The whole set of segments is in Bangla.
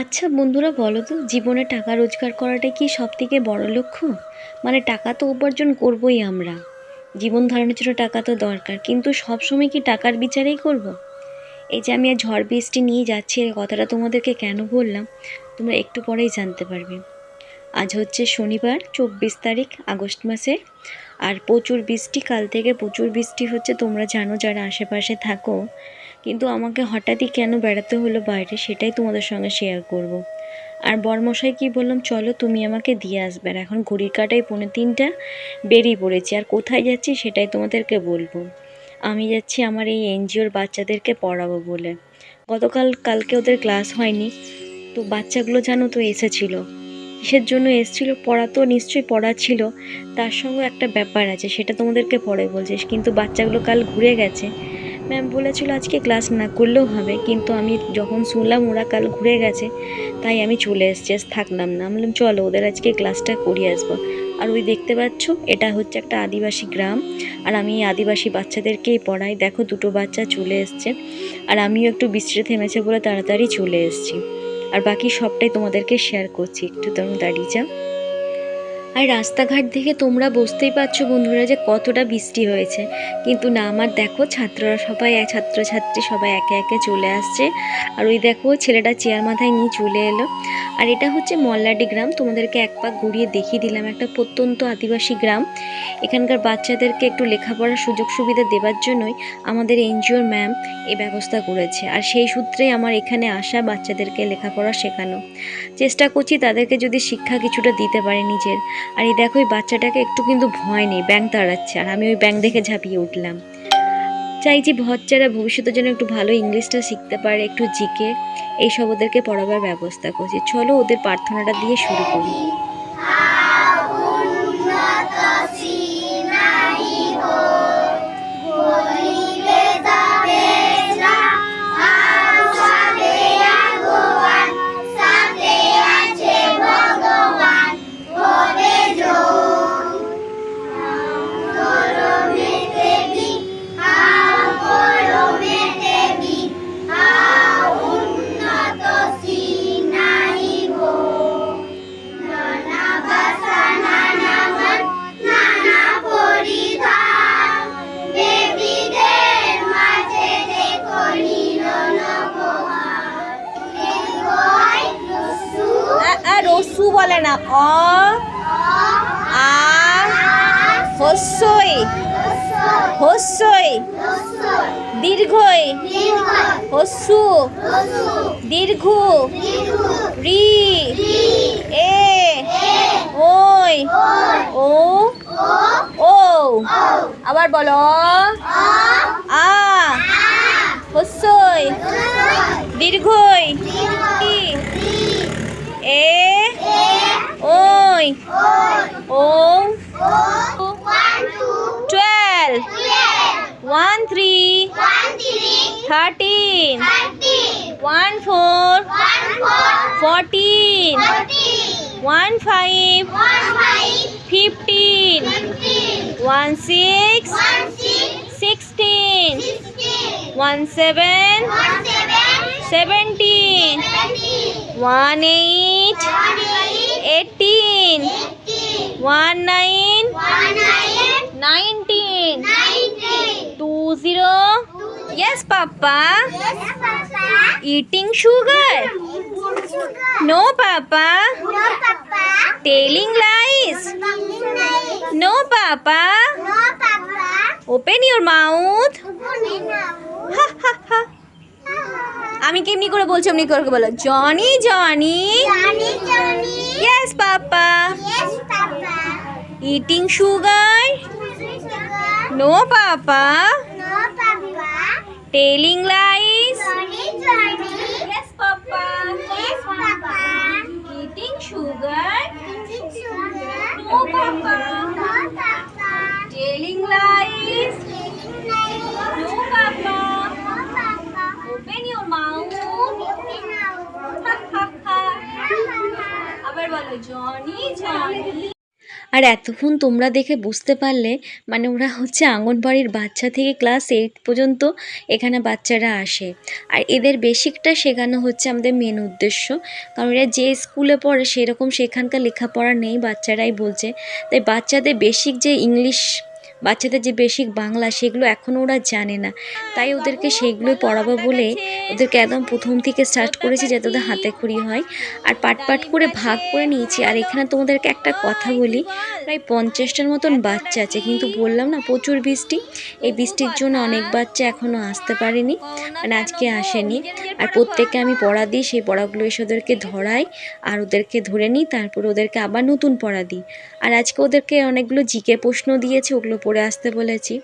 আচ্ছা বন্ধুরা বলো তো, জীবনে টাকা রোজগার করাটাই কি সব থেকে বড় লক্ষ্য? মানে টাকা তো উপার্জন করবোই আমরা। জীবন ধারণের জন্য টাকা তো দরকার, কিন্তু সবসময় কি টাকার বিচারেই করব। এই যে আমি আজ ঝড় বৃষ্টি নিয়ে যাচ্ছি, এই কথাটা তোমাদেরকে কেন বললাম? তোমরা একটু পরেই জানতে পারবে। আজ হচ্ছে শনিবার, চব্বিশ তারিখ, আগস্ট মাসে আর প্রচুর বৃষ্টি, কাল থেকে প্রচুর বৃষ্টি হচ্ছে, তোমরা জানো, যারা আশেপাশে থাকো কিন্তু আমাকে হঠাৎই কেন বেড়াতে হলো বাইরে সেটাই তোমাদের সঙ্গে শেয়ার করব। আর বরমশাই কি বললাম, চলো তুমি আমাকে দিয়ে আসবে। আর এখন ঘড়ির কাটাই পৌনে তিনটা বেরিয়ে পড়েছি। আর কোথায় যাচ্ছি সেটাই তোমাদেরকে বলব। আমি যাচ্ছি আমার এই এনজিওর বাচ্চাদেরকে পড়াবো বলে। গতকাল, কালকে ওদের ক্লাস হয়নি। তো বাচ্চাগুলো জানো তো এসেছিল। কিসের জন্য এসেছিল? পড়া তো নিশ্চয়ই পড়া ছিল। তার সঙ্গে একটা ব্যাপার আছে, সেটা তোমাদেরকে পরে বলছিস কিন্তু বাচ্চাগুলো কাল ঘুরে গেছে। ম্যাম বলেছিল আজকে ক্লাস না করলেও হবে, কিন্তু আমি যখন শুনলাম ওরা কাল ঘুরে গেছে, তাই আমি চলে এসেছি থাকলাম না। বললাম, চলো, ওদের আজকে ক্লাসটা করিয়ে আসব। আর ওই দেখতে পাচ্ছ, এটা হচ্ছে একটা আদিবাসী গ্রাম, আর আমি আদিবাসী বাচ্চাদেরকেই পড়াই। দেখো, দুটো বাচ্চা চলে এসছে, আর আমিও একটু বৃষ্টিটা থেমেছে বলে তাড়াতাড়ি চলে এসেছি। আর বাকি সবটাই তোমাদেরকে শেয়ার করছি। একটু তোমরা দাঁড়িয়ে যাও। আর রাস্তাঘাট দেখে তোমরা বুঝতেই পারছ বন্ধুরা যে কতটা বৃষ্টি হয়েছে। কিন্তু না, আমার দেখো, ছাত্ররা সবাই ছাত্রছাত্রী সবাই একে একে চলে আসছে। আর ওই দেখো, ছেলেটা চেয়ার মাথায় নিয়ে চলে এলো। আর এটা হচ্ছে মল্লাডি গ্রাম। তোমাদেরকে এক পাক ঘুরিয়ে দেখিয়ে দিলাম। একটা প্রত্যন্ত আদিবাসী গ্রাম। এখানকার বাচ্চাদেরকে একটু লেখাপড়ার সুযোগ সুবিধা দেওয়ার জন্যই আমাদের এনজিওর ম্যাম এই ব্যবস্থা করেছে। আর সেই সূত্রেই আমার এখানে আসা বাচ্চাদেরকে লেখাপড়া শেখানো। চেষ্টা করছি তাদেরকে যদি শিক্ষা কিছুটা দিতে পারে নিজের। আর এই দেখো ওই বাচ্চাটাকে একটু কিন্তু ভয় নেই ব্যাং তাড়াচ্ছে। আর আমি ওই ব্যাং দেখে ঝাঁপিয়ে উঠলাম। চাইছি বাচ্চারা ভবিষ্যতের জন্য একটু ভালো ইংলিশটা শিখতে পারে, একটু জিকে এইসব ওদেরকে পড়াবার ব্যবস্থা করছি। চলো ওদের প্রার্থনাটা দিয়ে শুরু করি। রসু বলে না, অ, আ, হস্যই হস্যই, দীর্ঘই, হস্যু, দীর্ঘ, রি, এ, ওই, ও ও, আবার বলো আ, হস্যই, দীর্ঘই thirteen, one four, fourteen, one five, fifteen, one six, sixteen, one seven, seventeen, one eight, eighteen, one nine, nine. Yes papa eating sugar no papa telling lies no papa open your mouth আমি কেমনি করে বলছি অমনি করে বলো। Johnny Johnny yes papa eating sugar no papa telling lies yes papa eating sugar no papa telling lies no papa open your mouth আবার বলো জনি জনি আর এতক্ষণ তোমরা দেখে বুঝতে পারলে মানে ওরা হচ্ছে আঙ্গনবাড়ির বাচ্চা থেকে ক্লাস এইট পর্যন্ত এখানে বাচ্চারা আসে। আর এদের বেসিকটা শেখানো হচ্ছে আমাদের মেন উদ্দেশ্য। কারণ এরা যে স্কুলে পড়ে সেরকম সেখানকার লেখাপড়া নেই, বাচ্চারাই বলছে। তাই বাচ্চাদের বেসিক যে ইংলিশ বাচ্চাদের যে বেসিক বাংলা সেগুলো এখনও ওরা জানে না। তাই ওদেরকে সেগুলোই পড়াবো বলে ওদেরকে একদম প্রথম থেকে স্টার্ট করেছি যাতে ওদের হাতে খড়ি হয়। আর পাট পাট করে ভাগ করে নিয়েছি। আর এখানে তোমাদেরকে একটা কথা বলি, প্রায় পঞ্চাশটার মতন বাচ্চা আছে। কিন্তু বললাম না, প্রচুর বৃষ্টি। এই বৃষ্টির জন্য অনেক বাচ্চা এখনও আসতে পারেনি মানে আজকে আসেনি। আর প্রত্যেককে আমি পড়া দিই, সেই পড়াগুলো এসে ওদেরকে ধরাই আর ওদেরকে ধরে নিই। তারপর ওদেরকে আবার নতুন পড়া দিই। আর আজকে ওদেরকে অনেকগুলো জিকে প্রশ্ন দিয়েছে, ওগুলো পড়ে আসতে বলেছি।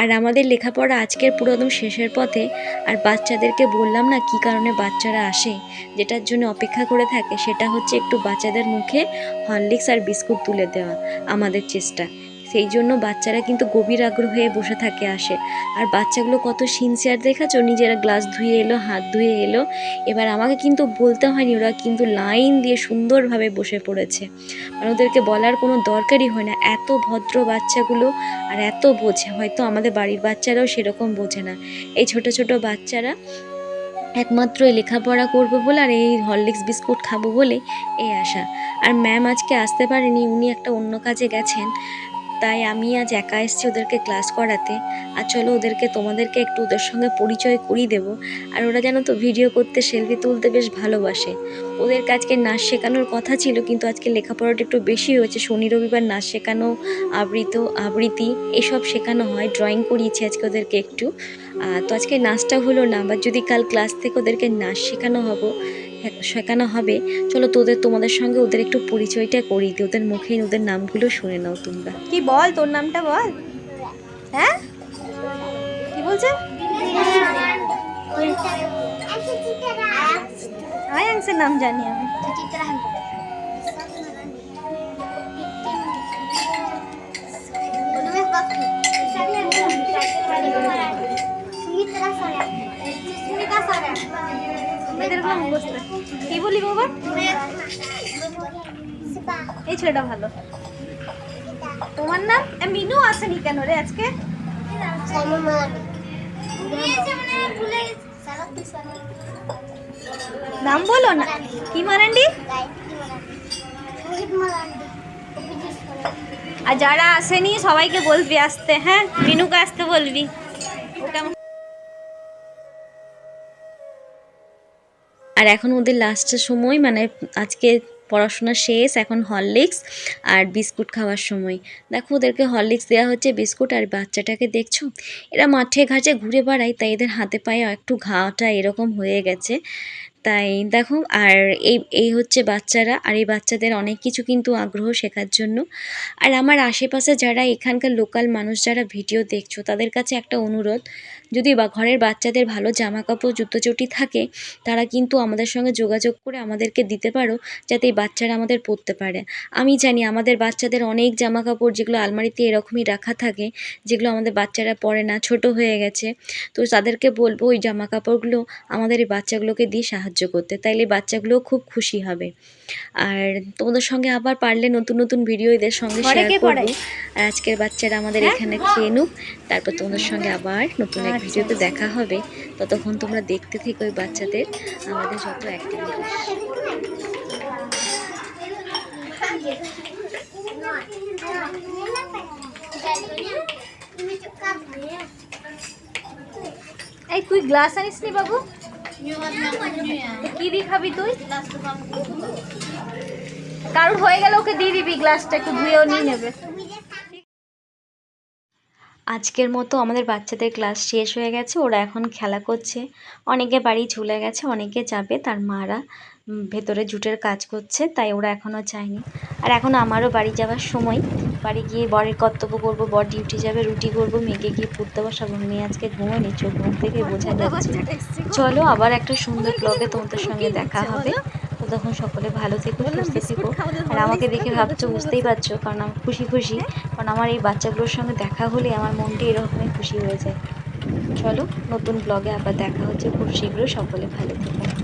আর আমাদের লেখাপড়া আজকের পুরো একদম শেষের পথে। আর বাচ্চাদেরকে বললাম না কি কারণে বাচ্চারা আসে? যেটার জন্য অপেক্ষা করে থাকে সেটা হচ্ছে একটু বাচ্চাদের মুখে হরলিক্স আর বিস্কুট তুলে দেওয়া, আমাদের চেষ্টা। সেই জন্য বাচ্চারা কিন্তু গভীর আগ্রহে বসে থাকে আসে। আর বাচ্চাগুলো কত সিনসিয়ার দেখাচ্ছ, নিজেরা গ্লাস ধুয়ে এলো, হাত ধুয়ে এলো। এবার আমাকে কিন্তু বলতে হয়নি, ওরা কিন্তু লাইন দিয়ে সুন্দরভাবে বসে পড়েছে। মানে ওদেরকে বলার কোনো দরকারই হয় না, এত ভদ্র বাচ্চাগুলো আর এত বোঝে। হয়তো আমাদের বাড়ির বাচ্চারাও সেরকম বোঝে না। এই ছোট ছোট বাচ্চারা একমাত্র লেখাপড়া করব বলে আর এই হরলিক্স বিস্কুট খাব বলে এই আশা। আর ম্যাম আজকে আসতে পারেনি, উনি একটা অন্য কাজে গেছেন। তাই আমি আজ একা এসেছি ওদেরকে ক্লাস করাতে। আর চলো ওদেরকে, তোমাদেরকে একটু ওদের সঙ্গে পরিচয় করিয়ে দেবো। আর ওরা জানো তো ভিডিও করতে সেলফি তুলতে বেশ ভালোবাসে। ওদেরকে আজকে নাচ শেখানোর কথা ছিল, কিন্তু আজকে লেখাপড়াটা একটু বেশি হয়েছে। শনি, রবিবার নাচ শেখানো, আবৃত, আবৃত্তি, এসব শেখানো হয়। ড্রয়িং করিয়েছি আজকে ওদেরকে একটু। তো আজকে নাচটা হলো না আবার যদি কাল ক্লাস থেকে ওদেরকে নাচ শেখানো হব শেখানো হবে। চলো তোদের তোমাদের সঙ্গে ওদের একটু পরিচয়টা করি দিই। ওদের মুখে ওদের নামগুলো শুনে নাও তোমরা। কি বল তোর নামটা বল? হ্যাঁ? কি বলছে? আয়াংসের নাম জানি আমি। কি বলি বাবা এই ছেলেটা ভালো। তোমার নাম? মিনু আসেনি কেন রে আজকে? নাম বলো না। কি মারান্ডি? আর যারা আসেনি, সবাইকে বলবি আসতে হ্যাঁ? মিনুকে আসতে বলবি। ওকে আমার- আর এখন ওদের লাস্টের সময় মানে আজকে পড়াশোনা শেষ, এখন হরলিক্স আর বিস্কুট খাওয়ার সময়। দেখো ওদেরকে হরলিক্স দেওয়া হচ্ছে, বিস্কুট আর বাচ্চাটাকে দেখছ? এরা মাঠে ঘাটে ঘুরে বেড়ায়, তাই এদের হাতে পায়ে একটু ঘাটা এরকম হয়ে গেছে। তাই দেখো, আর এই এই হচ্ছে বাচ্চারা, আর এই বাচ্চাদের অনেক কিছু কিন্তু আগ্রহ শেখার জন্য। আর আমার আশেপাশে যারা এখানকার লোকাল মানুষ, যারা ভিডিও দেখছ, তাদের কাছে একটা অনুরোধ যদি বা ঘরের বাচ্চাদের ভালো জামা কাপড় জুতো চটি থাকে তারা কিন্তু আমাদের সঙ্গে যোগাযোগ করে আমাদেরকে দিতে পারো যাতে এই বাচ্চারা আমাদের পরতে পারে। আমি জানি আমাদের বাচ্চাদের অনেক জামা কাপড় যেগুলো আলমারিতে এরকমই রাখা থাকে যেগুলো আমাদের বাচ্চারা পরে না ছোট হয়ে গেছে। তো তাদেরকে বলব ওই জামা কাপড়গুলো আমাদের এই বাচ্চাগুলোকে দিয়ে সাহায্য করতে তাইলে বাচ্চাগুলোও খুব খুশি হবে। আর তোমাদের সঙ্গে আবার পারলে নতুন নতুন ভিডিও এদের সঙ্গে শেয়ার করব। আর আজকের বাচ্চারা আমাদের হ্যাঁ? এখানে খেয়ে নুক তারপর তোমাদের সঙ্গে আবার নতুন আচ্ছা, ভিডিওতে। দেখা হবে, ততক্ষণ তোমরা দেখতে থেকো ওই বাচ্চাদের। আমাদের যত অ্যাক্টিভিটিস এই, তুই গ্লাস আনিস নি বাবু? কি খাবি তুই? কারোর হয়ে গেলে ওকে দিয়ে দিবি গ্লাসটা একটু ধুয়েও নিয়ে নেবে। আজকের মতো আমাদের বাচ্চাদের ক্লাস শেষ হয়ে গেছে ওরা এখন খেলা করছে। অনেকে বাড়ি চলে গেছে অনেকে যাবে তার মারা ভেতরে জুটের কাজ করছে তাই ওরা এখনও যায়নি। আর এখন আমারও বাড়ি যাওয়ার সময় বাড়ি গিয়ে বরের কর্তব্য করব বর ডিউটি যাবে রুটি করব মেয়েকে গিয়ে পড়তে বসাবো মেয়ে আজকে ঘুমোনি চোখ ঘুম থেকে বোঝা যাচ্ছে। চলো আবার একটা সুন্দর ব্লগে তোমাদের সঙ্গে দেখা হবে। তখন সকলে ভালো থেকো সুস্থ থেকো। আর আমাকে দেখে ভাবছ বুঝতেই পারছ কারণ আমি খুশি খুশি। কারণ আমার এই বাচ্চাগুলোর সঙ্গে দেখা হলে আমার মনটি এরকমই খুশি হয়ে যায়। চলো নতুন ব্লগে আবার দেখা হচ্ছে। খুব শীঘ্র সকলে ভালো থেকো।